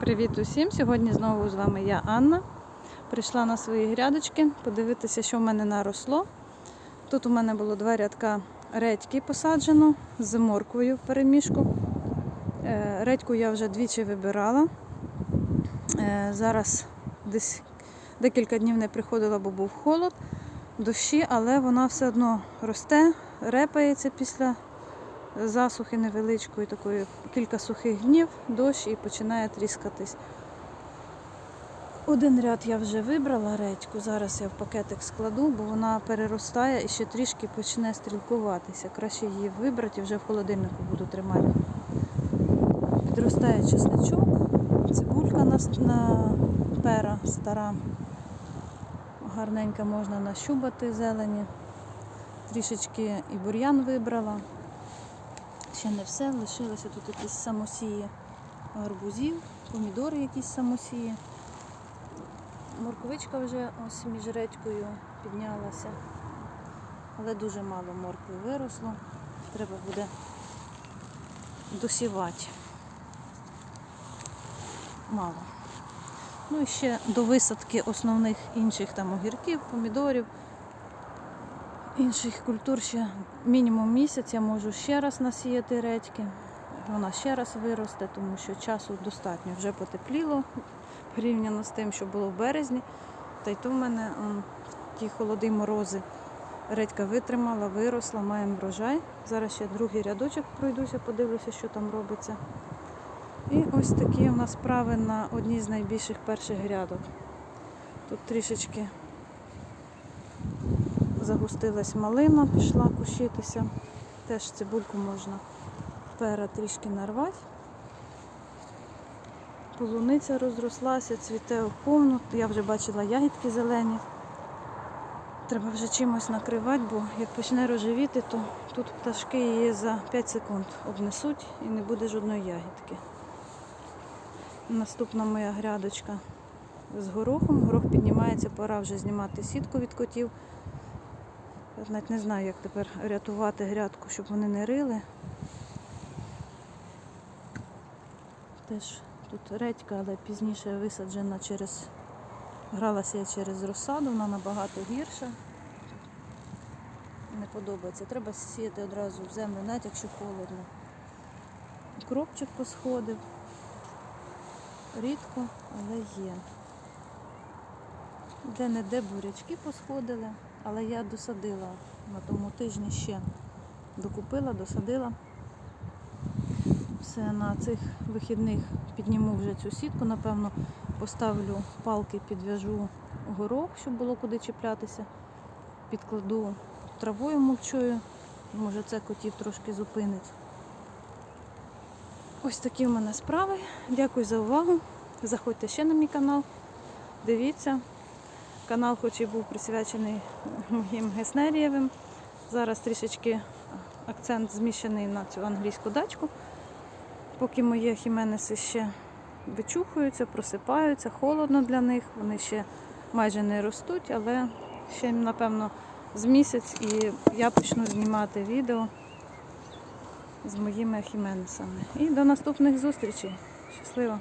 Привіт усім! Сьогодні знову з вами я Анна. Прийшла на свої грядочки подивитися, що в мене наросло. Тут у мене було два рядка редьки посаджено з морквою в перемішку. Е, Редьку я вже двічі вибирала. Е, Зараз десь декілька днів не приходила, бо був холод, дощі, але вона все одно росте, репається після засухи невеличкої, такої кілька сухих днів, дощ і починає тріскатись. Один ряд я вже вибрала редьку, зараз я в пакетик складу, бо вона переростає і ще трішки почне стрілкуватися. Краще її вибрати і вже в холодильнику буду тримати. Підростає чесничок, цибулька на, на пера стара. Гарненько можна нащубати зелені. Трішечки і бур'ян вибрала. Ще не все, лишилося тут якісь самосії гарбузів, помідори якісь самосії. Морковичка вже ось між редькою піднялася. Але дуже мало моркви виросло. Треба буде досівати. Мало. Ну і ще до висадки основних інших там огірків, помідорів, інших культур ще мінімум місяць я можу ще раз насіяти редьки. Вона ще раз виросте, тому що часу достатньо. Вже потепліло порівняно з тим, що було в березні. Та й то в мене м, ті холоди морози. Редька витримала, виросла, маємо врожай. Зараз ще другий рядочок пройдуся, подивлюся, що там робиться. І ось такі у нас справи на одній з найбільших перших грядок. Тут трішечки загустилась малина, пішла кущитися. Теж цибульку можна пера трішки нарвати. Полуниця розрослася, цвіте повну. Я вже бачила ягідки зелені. Треба вже чимось накривати, бо як почне рожевіти, то тут пташки її за 5 секунд обнесуть і не буде жодної ягідки. Наступна моя грядочка з горохом. Горох піднімається, пора вже знімати сітку від котів. Навіть не знаю, як тепер рятувати грядку, щоб вони не рили. Теж тут редька, але пізніше висаджена через. Гралася я через розсаду, вона набагато гірша. Не подобається. Треба сіяти одразу в землю, навіть якщо холодно. Кропчик посходив. Рідко, але є. Де-не-де бурячки посходили, але я досадила на тому тижні ще. Докупила, досадила. Все на цих вихідних підніму вже цю сітку, напевно, поставлю палки, підв'яжу горох, щоб було куди чіплятися. Підкладу травою мульчою. Може це котів трошки зупинить. Ось такі в мене справи. Дякую за увагу. Заходьте ще на мій канал. Дивіться. Канал, хоч і був присвячений моїм геснерієвим. Зараз трішечки акцент зміщений на цю англійську дачку. Поки мої хіменеси ще вичухуються, просипаються, холодно для них, вони ще майже не ростуть, але ще, напевно, з місяць і я почну знімати відео з моїми хіменесами. І до наступних зустрічей. Щасливо!